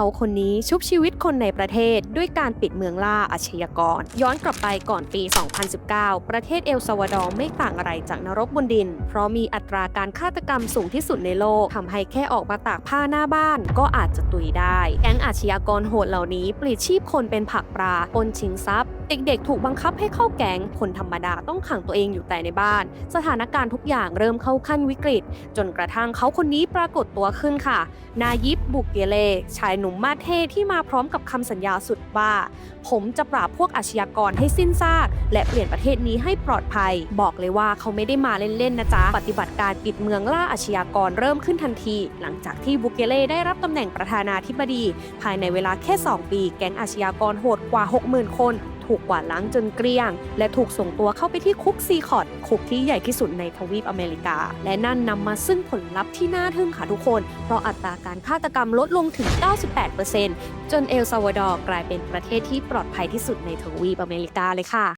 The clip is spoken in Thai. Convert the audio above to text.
เขาคนนี้ชุบชีวิตคนในประเทศ ด้วยการปิดเมืองล่าอาชญากร ย้อนกลับไปก่อนปี 2019 ประเทศเอลซาวาดอร์ไม่ต่างอะไรจากนรกบนดิน เพราะมีอัตราการฆาตกรรมสูงที่สุดในโลกทำให้แค่ออกมาตากผ้าหน้าบ้าน ก็อาจจะตุยได้แก๊งอาชญากรโหดเหล่านี้ปลีดชีพคนเป็นผักปลาปนชิงทรัพย์เด็กๆ ถูกบังคับให้เข้าแก๊งคนธรรมดาต้องขังตัวเองอยู่แต่ในบ้าน สถานการณ์ทุกอย่างเริ่มเข้าขั้นวิกฤต จนกระทั่งเขาคนนี้ปรากฏตัวขึ้นค่ะ นายิบบุกเกเลชายหนุ่มมาเทที่มาพร้อมกับคำสัญญาสุดว่า ผมจะปราบพวกอาชญากรให้สิ้นซาก และเปลี่ยนประเทศนี้ให้ปลอดภัย บอกเลยว่าเขาไม่ได้มาเล่นๆนะจ๊ะ ปฏิบัติการปิดเมืองล่าอาชญากรเริ่มขึ้นทันที หลังจากที่บุเกเล่ได้รับตำแหน่งประธานาธิบดี ภายในเวลาแค่ 2 ปี แก๊งอาชญากรโหดกว่า 60,000 คน ถูกกวาดล้างจนเกลี้ยง และถูกส่งตัวเข้าไปที่คุกซีคอร์ดคุกที่ใหญ่ที่สุดในทวีปอเมริกา และนั่นนำมาซึ่งผลลัพธ์ที่น่าทึ่งค่ะทุกคน เพราะอัตราการฆาตกรรมลดลงถึง 98%จนเอลซาวาดอร์กลายเป็นประเทศที่ปลอดภัยที่สุดในทวีปอเมริกาเลยค่ะ